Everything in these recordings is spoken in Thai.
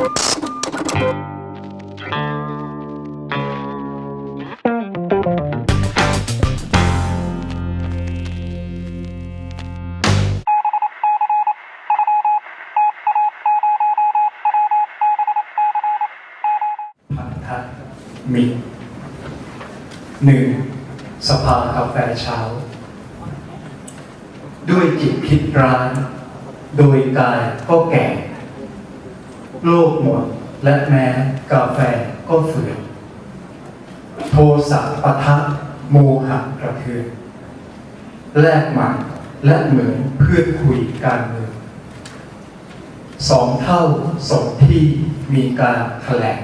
พันธมิตรหนึ่งสภากาแฟเช้า ด้วยจิตคิดร้ายโดยกายก็แก่ โลกหมด และแม้กาแฟก็เฟื่อยโทสะปะทะโมหะกระเทือนแลกหมันและเหมือนเพื่อนคุยการเมืองสองเท่าสองที่มีการแถลง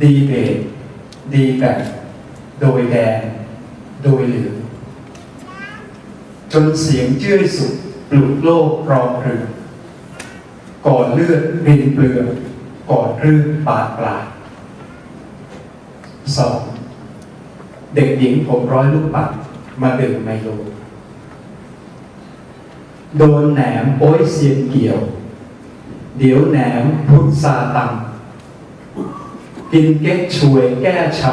ดีเบตดีแบบโดยแดง โดยเหลืองจนเสียงเจื้อยสุดปลุกโลกรองเรือ ก่อเลือดรินเปลือกก่อนรื่นปาดปลายสองเด็กหญิงผมร้อยลูกปัดมาดื่มไมโลโดนแหนมโอ้ยเสียนเกี่ยว เดี๋ยวแหนมพุทธาตัง กินเก๊กช่วยแก้ช้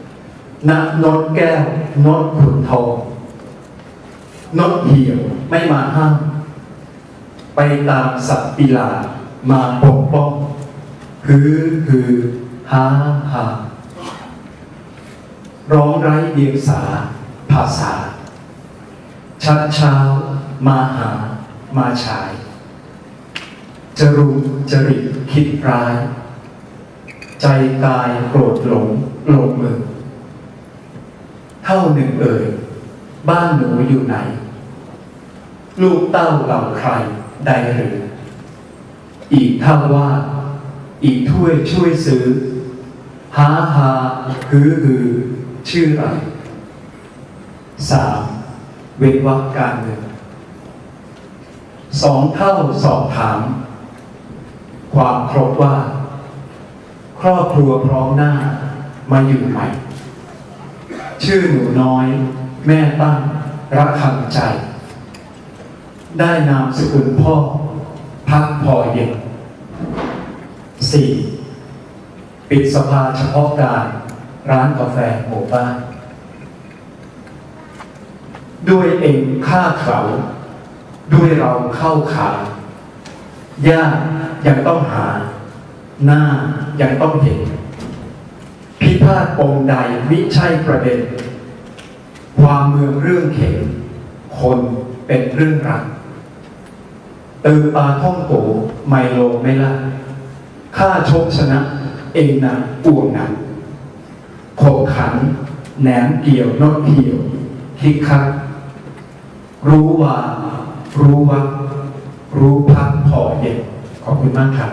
ำนักนดแก้วนดขุนทองนดเหี่ยวไม่มาห้าม ไปตามสัตว์ปีลามาปกป้องฮือฮือฮาฮาร้องไร้เดียงสา ภาษา ชัดเช้า มาหา มาฉายจะรุมจริตคิดร้าย ใจกายโกรธหลงโลงมือ เท่าหนึ่งเอ่ย บ้านหนูอยู่ไหน ลูกเต้าเหล่าใคร ใดหรือ อีกเท่าว่า อีกถ้วยช่วยซื้อ หาหาฮือฮือชื่ออะไรสามเว้นวรรคการเงินสองเท่าสอบถาม ความครบว่า ครอบครัวพร้อมหน้ามาอยู่ใหม่ ชื่อหนูน้อย แม่ตั้งรักคังใจ ได้นามสกุลพ่อ พักพอเย็นสี่ปิดสภาเฉพาะการ ร้านกาแฟหมู่บ้าน ด้วยเองฆ่าเขา ด้วยเราเข้าขายากยังต้องหา หน้ายังต้องเห็น พิพาทปมใดมิใช่ประเด็น ความเมืองเรื่องเข็มคนเป็นเรื่องรัก ตึงปลาท่องโกไมโลไม่ล่าข้าชกชนะ เองนะอ่วงนะขบขัน แหนมเกี่ยวนดเหี่ยวคิกคักรู้ว่า รู้ว่า รู้พักพอเย็นขอบคุณมากครับ